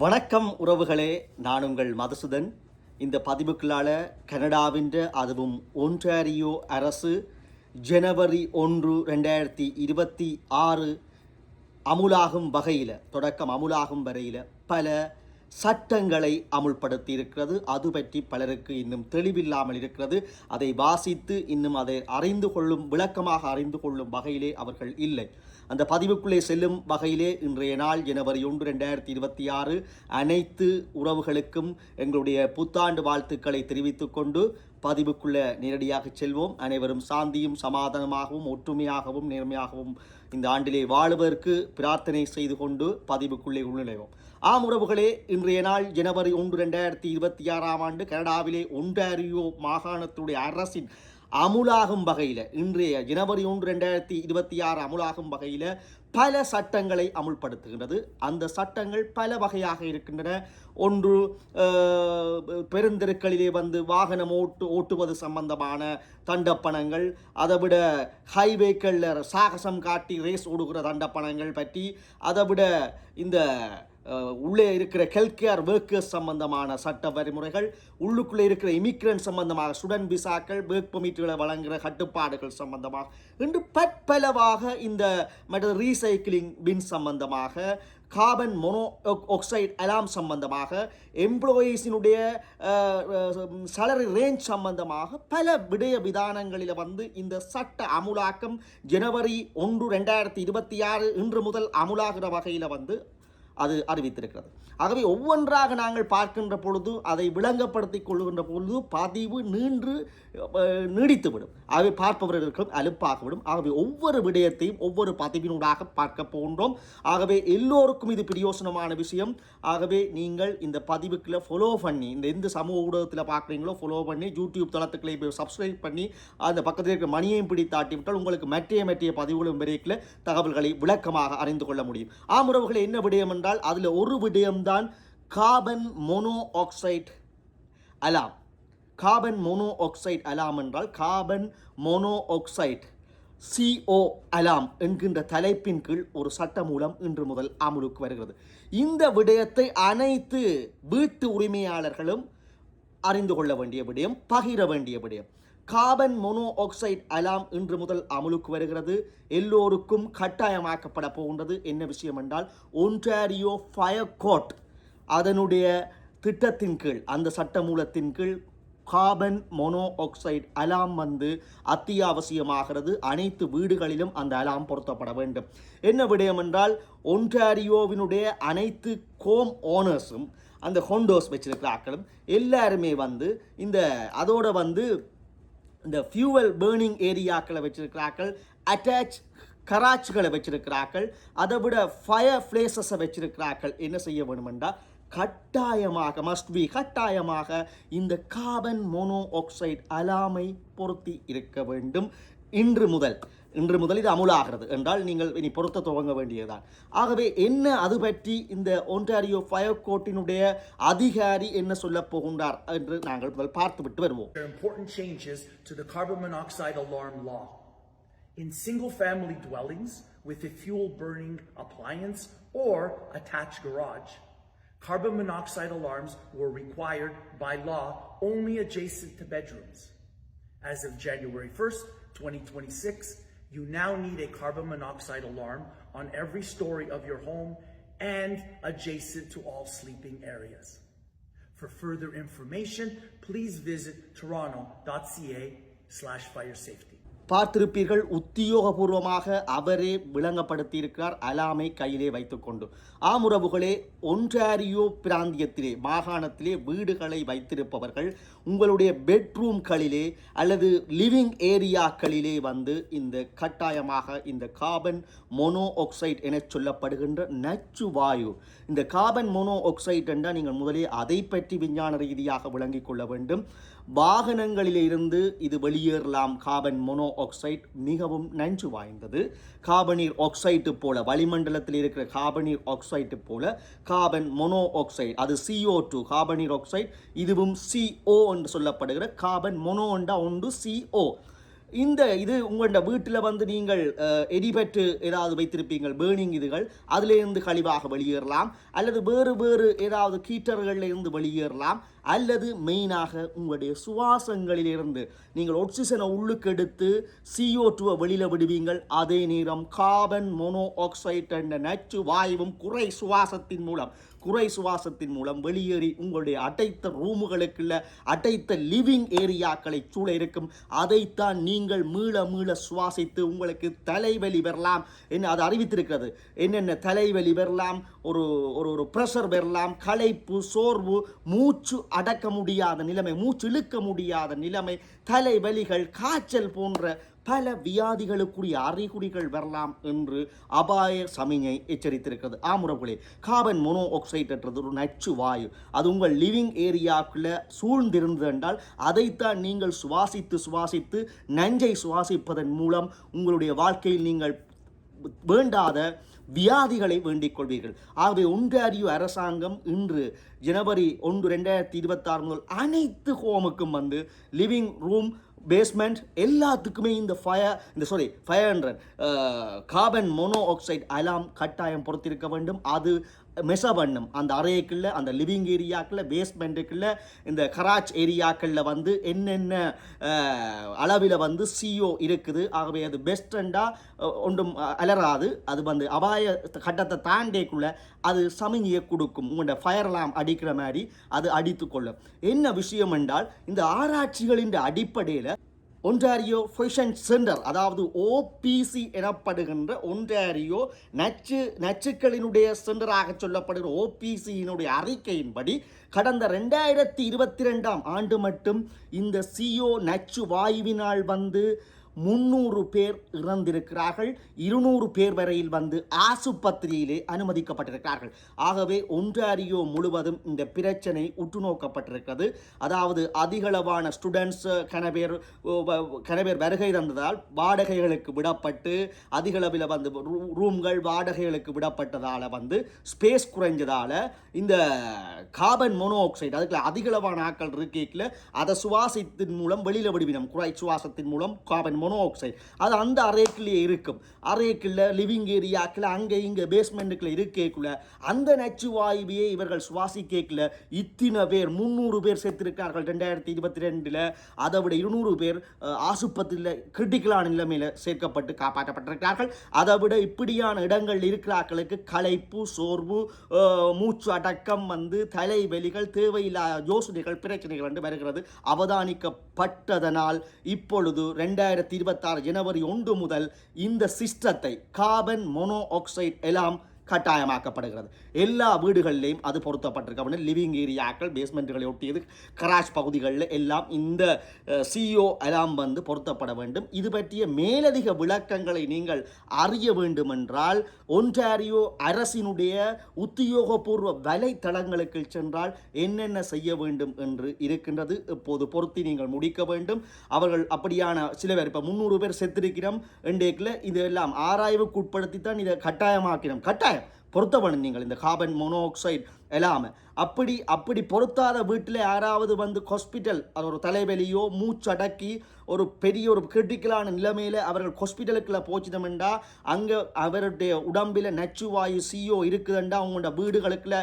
வணக்கம் உறவுகளே நான் உங்கள் மதுசூதன். இந்த பதிவுக்குள்ளால கனடாவின் அதுவும் ஒன்டாரியோ அரசு ஜனவரி ஒன்று ரெண்டாயிரத்தி இருபத்தி ஆறு அமுலாகும் வகையில் தொடக்கம் அமுலாகும் வரையில் பல சட்டங்களை அமுல்படுத்தி இருக்கிறது அது பற்றி பலருக்கு இன்னும் தெளிவில்லாமல் இருக்கிறது. அதை வாசித்து இன்னும் அதை அறிந்து கொள்ளும் விளக்கமாக அறிந்து கொள்ளும் வகையிலே அவர்கள் இல்லை. அந்த பதிவுக்குள்ளே செல்லும் வகையிலே இன்றைய நாள் ஜனவரி ஒன்று ரெண்டாயிரத்தி இருபத்தி ஆறு. அனைத்து உறவுகளுக்கும் எங்களுடைய புத்தாண்டு வாழ்த்துக்களை தெரிவித்துக் கொண்டு பதிவுக்குள்ள நேரடியாக செல்வோம். அனைவரும் சாந்தியும் சமாதானமாகவும் ஒற்றுமையாகவும் நேர்மையாகவும் இந்த ஆண்டிலே வாழ்வதற்கு பிரார்த்தனை செய்து கொண்டு பதிவுக்குள்ளே உள்நுழைவோம். ஆம் உறவுகளே இன்றைய நாள் ஜனவரி ஒன்று ரெண்டாயிரத்தி இருபத்தி ஆறாம் ஆண்டு கனடாவிலே ஒன்டாரியோ மாகாணத்துடைய அரசின் அமுலாகும் வகையில் இன்றைய ஜனவரி ஒன்று ரெண்டாயிரத்தி இருபத்தி ஆறு அமுலாகும் வகையில் பல சட்டங்களை அமுல்படுத்துகின்றது. அந்த சட்டங்கள் பல வகையாக இருக்கின்றன. ஒன்று பெருந்தெருக்களிலே வந்து வாகனம் ஓட்டு ஓட்டுவது சம்பந்தமான தண்டப்பணங்கள் அதை விட ஹைவேக்களில் சாகசம் காட்டி ரேஸ் ஓடுகிற தண்டப்பணங்கள் பற்றி அதை விட இந்த உள்ளே இருக்கிற ஹெல்த் கேர் ஒர்க்கர்ஸ் சம்பந்தமான சட்ட வரிமுறைகள் உள்ளுக்குள்ளே இருக்கிற இமிக்ரன்ட் சம்பந்தமாக ஸ்டூடெண்ட் விசாக்கள் ஒர்க் பெர்மிட்டுகளை வழங்குகிற கட்டுப்பாடுகள் சம்பந்தமாக இன்று பற்பலவாக இந்த மற்ற ரீசைக்கிளிங் பின் சம்பந்தமாக கார்பன் மொனோ ஆக்சைடு அலாம் சம்பந்தமாக எம்ப்ளாயீஸினுடைய சலரி ரேஞ்ச் சம்பந்தமாக பல விடய விதானங்களில் வந்து இந்த சட்ட அமுலாக்கம் ஜனவரி ஒன்று ரெண்டாயிரத்தி இருபத்தி ஆறு இன்று முதல் அமுலாகிற வகையில் வந்து அது அறிவித்திருக்கிறது. ஆகவே ஒவ்வொன்றாக நாங்கள் பார்க்கின்ற பொழுது அதை விளங்கப்படுத்திக் கொள்கின்ற பொழுது பதிவு நீன்று நீடித்துவிடும். ஆகவே பார்ப்பவர்களுக்கும் அலுப்பாகிவிடும். ஆகவே ஒவ்வொரு விடயத்தையும் ஒவ்வொரு பதிவினூடாக பார்க்க போகின்றோம். ஆகவே எல்லோருக்கும் இது பிரயோசனமான விஷயம். ஆகவே நீங்கள் இந்த பதிவுக்குள்ள ஃபாலோ பண்ணி இந்த எந்த சமூக ஊடகத்தில் பார்க்குறீங்களோ ஃபாலோ பண்ணி யூடியூப் தளத்துக்களை போய் சப்ஸ்கிரைப் பண்ணி அந்த பக்கத்தில் இருக்கிற மணியையும் பிடித்தாட்டி விட்டால் உங்களுக்கு மற்றைய மற்றைய பதிவுகளும் விரைக்கில் தகவல்களை விளக்கமாக அறிந்து கொள்ள முடியும். ஆமுறவுகளை என்ன விடயம் என்றால் அதில் ஒரு விடயம்தான் carbon monoxide alarm. Carbon monoxide alarm என்றால் carbon monoxide CO alarm என்கின்ற தலைப்பின் கீழ் ஒரு சட்ட மூலம் இன்று முதல் அமுலுக்கு வருகிறது. இந்த விடயத்தை அனைத்து வீட்டு உரிமையாளர்களும் அறிந்து கொள்ள வேண்டிய விடயம் பகிர வேண்டிய விடயம். கார்பன் மோனோ ஆக்சைடு அலாம் இன்று முதல் அமலுக்கு வருகிறது. எல்லோருக்கும் கட்டாயமாக்கப்பட போகின்றது. என்ன விஷயம் என்றால் ஒன்டாரியோ ஃபயர் கோட் அதனுடைய திட்டத்தின் கீழ் அந்த சட்ட மூலத்தின் கீழ் கார்பன் மோனோ ஆக்சைடு அலாம் வந்து அத்தியாவசியமாகிறது. அனைத்து வீடுகளிலும் அந்த அலாம் பொருத்தப்பட வேண்டும். என்ன விடயம் என்றால் ஒன்டாரியோவினுடைய அனைத்து கோம் ஓனர்ஸும் அந்த ஹோண்டோஸ் வச்சிருக்கிறாக்களும் எல்லாருமே வந்து இந்த அதோட வந்து இந்த ஃபியூவல் பேர்னிங் ஏரியாக்களை வச்சுருக்கிறார்கள் அட்டாச் கராச்சுகளை வச்சிருக்கிறார்கள் அதை விட ஃபயர் பிளேசஸை வச்சிருக்கிறார்கள். என்ன செய்ய வேணுமென்றா கட்டாயமாக மஸ்ட் பி கட்டாயமாக இந்த கார்பன் மோனோ ஆக்சைடு அலாமை பொருத்தி இருக்க வேண்டும். இன்று முதல் இன்று முதல் இது அமுலாகிறது என்றால் நீங்கள் இனி பொருத்த துவங்க வேண்டியதுதான் ஆகவே என்ன அது பற்றி இந்த ஒன்டாரியோ ஃபயர் கோர்ட்டினுடைய அதிகாரி என்ன சொல்லப் போகின்றார் என்று நாங்கள் முதல் பார்த்துவிட்டு வருவோம் There are important changes to the carbon monoxide alarm law. In single family dwellings with a fuel burning appliance or attached garage, carbon monoxide alarms were required by law only adjacent to bedrooms. As of January 1st, 2026, you now need a carbon monoxide alarm on every story of your home and adjacent to all sleeping areas. For further information, please visit toronto.ca slash fire safety. பார்த்திருப்பீர்கள் உத்தியோகபூர்வமாக அவரே விளங்கப்படுத்தியிருக்கிறார் அலாமை கையிலே வைத்துக்கொண்டு. ஆமுறவுகளே Ontario பிராந்தியத்திலே மாகாணத்திலே வீடுகளை வைத்திருப்பவர்கள் உங்களுடைய பெட்ரூம்களிலே அல்லது living ஏரியாக்களிலே வந்து இந்த கட்டாயமாக இந்த கார்பன் மோனோ ஆக்சைடு என சொல்லப்படுகின்ற நச்சு வாயு இந்த கார்பன் மோனோ ஆக்சைட் என்றால் நீங்கள் முதலே அதை பற்றி விஞ்ஞான ரீதியாக விளங்கிக் கொள்ள வேண்டும். வாகனங்களிலிருந்து இது வெளியேறலாம். கார்பன் மோனோ ஆக்சைடு மிகவும் நஞ்சு வாய்ந்தது. கார்பனீர் ஆக்சைடு போல வளிமண்டலத்தில் இருக்கிற கார்பனீர் ஆக்சைடு போல கார்பன் மோனோ ஆக்சைடு அது சிஓ டூ கார்பனீர் ஆக்சைடு இதுவும் சிஓ என்று சொல்லப்படுகிற கார்பன் மோனோ ஒன்று சிஓ இந்த இது உங்களோட வீட்டில் வந்து நீங்கள் எரிபெற்று ஏதாவது வைத்திருப்பீங்கள் பேர்னிங் இதுகள் அதிலிருந்து கழிவாக வெளியேறலாம். அல்லது வேறு வேறு ஏதாவது கீட்டர்கள்லேருந்து வெளியேறலாம். அல்லது மெயினாக உங்களுடைய சுவாசங்களிலிருந்து நீங்கள் ஒக்சிஜனை உள்ளுக்கு எடுத்து சிஓ டூவை வெளியில் விடுவீங்கள். அதே நேரம் கார்பன் மோனோ ஆக்சைடு என்ற நச்சு வாயுவும் குறை சுவாசத்தின் மூலம் குறை சுவாசத்தின் மூலம் வெளியேறி உங்களுடைய அடைத்த ரூமுகளுக்குள்ள அடைத்த லிவிங் ஏரியாக்களை சூழ இருக்கும். அதைத்தான் நீங்கள் மீள மீள சுவாசித்து உங்களுக்கு தலைவலி பெறலாம் என்ன அது அறிவித்திருக்கிறது. என்னென்ன தலைவலி பெறலாம் ஒரு ஒரு ஒரு ப்ரெஷர் பெறலாம் களைப்பு சோர்வு மூச்சு அடக்க முடியாத நிலைமை மூச்சு இழுக்க முடியாத நிலைமை தலைவலிகள் காய்ச்சல் போன்ற பல வியாதிகளுக்குரிய அறிகுறிகள் வரலாம் என்று அபாய சமிஞை எச்சரித்திருக்கிறது. ஆமுறவுகளே கார்பன் மோனோ ஆக்சைடு என்றது ஒரு நச்சு வாயு. அது உங்கள் லிவிங் ஏரியாக்குள்ள சூழ்ந்திருந்தது என்றால் அதைத்தான் நீங்கள் சுவாசித்து சுவாசித்து நஞ்சை சுவாசிப்பதன் மூலம் உங்களுடைய வாழ்க்கையில் நீங்கள் வேண்டாத வியாதிகளை வேண்டிக் கொள்வீர்கள். ஆகவே ஒன்றாரியோ அரசாங்கம் இன்று ஜனவரி ஒன்று ரெண்டாயிரத்தி இருபத்தாறு முதல் அனைத்து ஹோமுக்கும் வந்து லிவிங் ரூம் பேஸ்மெண்ட் எல்லாத்துக்குமே இந்த ஃபயர் இந்த sorry fire hundred carbon monoxide alarm கட்டாயம் பொறுத்திருக்க வேண்டும். அது மெச பண்ணும் அந்த அறைக்குள்ள அந்த லிவிங் ஏரியாக்குள்ள பேஸ்மெண்ட்டுக்குள்ள இந்த கராச் ஏரியாக்களில் வந்து என்னென்ன அளவில் வந்து சிஓ இருக்குது. ஆகவே அது பெஸ்டண்டாக ஒன்றும் அலராது அது வந்து அபாய கட்டத்தை தாண்டேக்குள்ள அது சமிஞ்சியை கொடுக்கும். உங்களோட ஃபயர்லாம் அடிக்கிற மாதிரி அது அடித்து கொள்ளும் என்ன விஷயம் என்றால் இந்த ஆராய்ச்சிகளின் அடிப்படையில் ஒன்டாரியோ ஃபெஷன் சென்டர் அதாவது ஓபிசி எனப்படுகின்ற ஒன்டாரியோ நச்சு நச்சுக்களினுடைய சென்டராக சொல்லப்படுகிற ஓபிசியினுடைய அறிக்கையின்படி கடந்த ரெண்டாயிரத்தி இருபத்தி ரெண்டாம் ஆண்டு மட்டும் இந்த சிஓ நச்சு வாயுவினால் வந்து முன்னூறு பேர் இறந்திருக்கிறார்கள். இருநூறு பேர் வரையில் வந்து ஆசுபத்திரியிலே அனுமதிக்கப்பட்டிருக்கிறார்கள். ஆகவே ஒன்றாரியோ முழுவதும் இந்த பிரச்சனை உற்று நோக்கப்பட்டிருக்கிறது அதாவது அதிகளவான ஸ்டூடெண்ட்ஸ் கனபேர் கனபேர் வருகை தந்ததால் வாடகைகளுக்கு விடப்பட்டு அதிகளவில் வந்து ரூம்கள் வாடகைகளுக்கு விடப்பட்டதால் வந்து ஸ்பேஸ் குறைஞ்சதால் இந்த கார்பன் மோனோஆக்சைடு அதுக்குள்ள அதிகளவான ஆக்கள் இருக்கையில் அதை சுவாசத்தின் மூலம் வெளியில் விடுவினம் குறை சுவாசத்தின் மூலம் கார்பன் மோனோஆக்சைடு அது அந்த அரேக்கிலேயே இருக்கும். அரேக்கில் லிவிங் ஏரியாக்கில் அங்கே இங்கே பேஸ்மெண்ட்டுக்குள்ள இருக்கேக்குள்ள அந்த நச்சு வாயுவையே இவர்கள் சுவாசிக்கேக்கில் இத்தனை பேர் முந்நூறு பேர் சேர்த்திருக்கார்கள் ரெண்டாயிரத்தி இருபத்தி ரெண்டில். அதை விட இருநூறு பேர் ஆசுபத்திரியில் கிரிட்டிக்கலான நிலைமையில் சேர்க்கப்பட்டு காப்பாற்றப்பட்டிருக்கிறார்கள். அதை விட இப்படியான இடங்கள் இருக்கிறார்களுக்கு களைப்பு சோர்வு மூச்சு அடக்கம் வந்து தலைவலிகள் தேவையில்லாத யோசனைகள் பிரச்சனைகள் என்று வருகிறது. அவதானிக்கப்பட்டதனால் இப்பொழுது ரெண்டாயிரத்தி இருபத்தாறு ஜனவரி ஒன்று முதல் இந்த சிஸ்டத்தை கார்பன் மோனோ ஆக்சைடு எல்லாம் கட்டாயமாக்கப்படுகிறது. எல்லா வீடுகளிலையும் அது பொருத்தப்பட்டிருக்க. லிவிங் ஏரியாக்கள் பேஸ்மெண்ட்டுகளை ஒட்டியது கராஷ் பகுதிகளில் எல்லாம் இந்த சிஓ எல்லாம் வந்து பொருத்தப்பட வேண்டும். இது பற்றிய மேலதிக விளக்கங்களை நீங்கள் அறிய வேண்டுமென்றால் ஒன்றாரியோ அரசினுடைய உத்தியோகபூர்வ வலைத்தளங்களுக்கு சென்றால் என்னென்ன செய்ய வேண்டும் என்று இருக்கின்றது. இப்போது பொருத்தி நீங்கள் முடிக்க வேண்டும். அவர்கள் அப்படியான சில பேர் இப்போ முந்நூறு பேர் செத்திருக்கிறோம். இன்றைக்கில் இதெல்லாம் ஆராய்வுக்குட்படுத்தி தான் இதை கட்டாயமாக்கிறோம் கட்டாயம். பொருத்த வேணும் நீங்கள். இந்த கார்பன் மோனோஆக்சைடு எல்லாமே அப்படி அப்படி பொருத்தாத வீட்டில் யாராவது வந்து ஹாஸ்பிட்டல் அது ஒரு தலைவலியோ மூச்சடக்கி ஒரு பெரிய ஒரு கிரிட்டிக்கலான நிலைமையில் அவர்கள் ஹாஸ்பிட்டலுக்குள்ள போச்சுதமெண்டா அங்கே அவருடைய உடம்பில் நச்சு வாயு சிஓ இருக்குதுண்டா அவங்களோட வீடுகளுக்குள்ள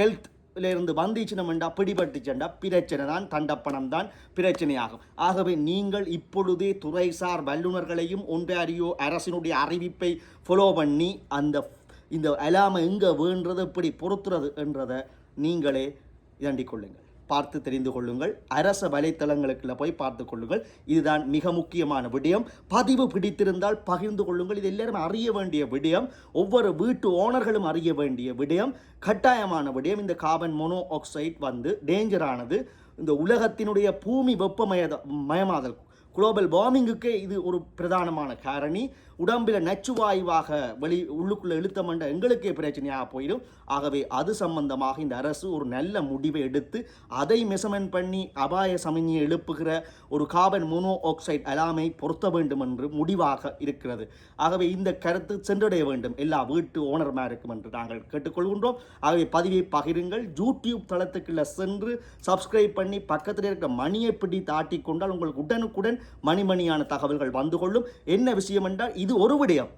ஹெல்த் இருந்து வந்துச்சுனமெண்டா பிடிபட்டுச்சண்டா பிரச்சனை தான் தண்டப்பணம் தான் பிரச்சனையாகும். ஆகவே நீங்கள் இப்பொழுதே துறைசார் வல்லுநர்களையும் ஒன்றாரியோ அரசினுடைய அறிவிப்பை ஃபாலோ பண்ணி அந்த இந்த அலாமை எங்கே வேண்டது எப்படி பொறுத்துறது என்றதை நீங்களே இதண்டிக் கொள்ளுங்கள். பார்த்து தெரிந்து கொள்ளுங்கள். அரச வலைத்தளங்களுக்குள்ள போய் பார்த்து கொள்ளுங்கள். இதுதான் மிக முக்கியமான விடயம். பதிவு பிடித்திருந்தால் பகிர்ந்து கொள்ளுங்கள். இது எல்லாரும் அறிய வேண்டிய விடயம். ஒவ்வொரு வீட்டு ஓனர்களும் அறிய வேண்டிய விடயம். கட்டாயமான விடயம். இந்த கார்பன் மோனோ ஆக்சைடு வந்து டேஞ்சரானது இந்த உலகத்தினுடைய பூமி வெப்பமய மயமாதல். குளோபல் வார்மிங்குக்கே இது ஒரு பிரதானமான காரணி. உடம்பில் நச்சுவாயுவாக வெளி உள்ளுக்குள்ளே இழுத்தமண்ட எங்களுக்கே பிரச்சனையாக போயிடும். ஆகவே அது சம்பந்தமாக இந்த அரசு ஒரு நல்ல முடிவை எடுத்து அதை மெசமெண்ட் பண்ணி அபாய சமநியை எழுப்புகிற ஒரு கார்பன் மோனோ ஆக்சைடு அலாமை பொருத்த வேண்டும் என்று முடிவாக இருக்கிறது. ஆகவே இந்த கருத்து சென்றடைய வேண்டும். எல்லா வீட்டு ஓனர்மாருக்கும் என்று நாங்கள் கேட்டுக்கொள்கின்றோம். ஆகவே பதிவை பகிருங்கள். யூடியூப் தளத்துக்குள்ள சென்று சப்ஸ்கிரைப் பண்ணி பக்கத்தில் இருக்க மணியை பிடி தாட்டி கொண்டால் உங்களுக்கு உடனுக்குடன் மணிமணியான தகவல்கள் வந்து கொள்ளும். என்ன விஷயம் என்றால் இது ஒரு விடயம்.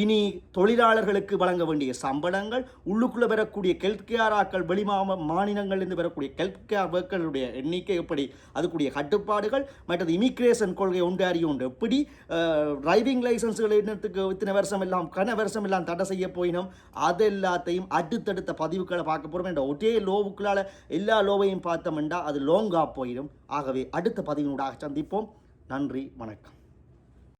இனி தொழிலாளர்களுக்கு வழங்க வேண்டிய சம்பளங்கள் உள்ளுக்குள்ளே வரக்கூடிய கெல்த்கேராக்கள் வெளி மா மாநிலங்களிலிருந்து வரக்கூடிய கெல்த்கேர் ஒர்க்கர்களுடைய எண்ணிக்கை எப்படி அதுக்குரிய கட்டுப்பாடுகள் மற்றது இமிக்ரேஷன் கொள்கை ஒன்றாரி ஒன்று எப்படி டிரைவிங் லைசன்ஸுகள் என்னத்துக்கு இத்தனை வருஷம் எல்லாம் கன வருஷம் எல்லாம் தடை செய்ய போயினோம் அது எல்லாத்தையும் அடுத்தடுத்த பதிவுகளை பார்க்க போகிறோம் என்ற ஒரே லோவுக்குள்ளால எல்லா லோவையும் பார்த்தோம்னா அது லோங்காக போயிடும். ஆகவே அடுத்த பதிவினூடாக சந்திப்போம். நன்றி வணக்கம்.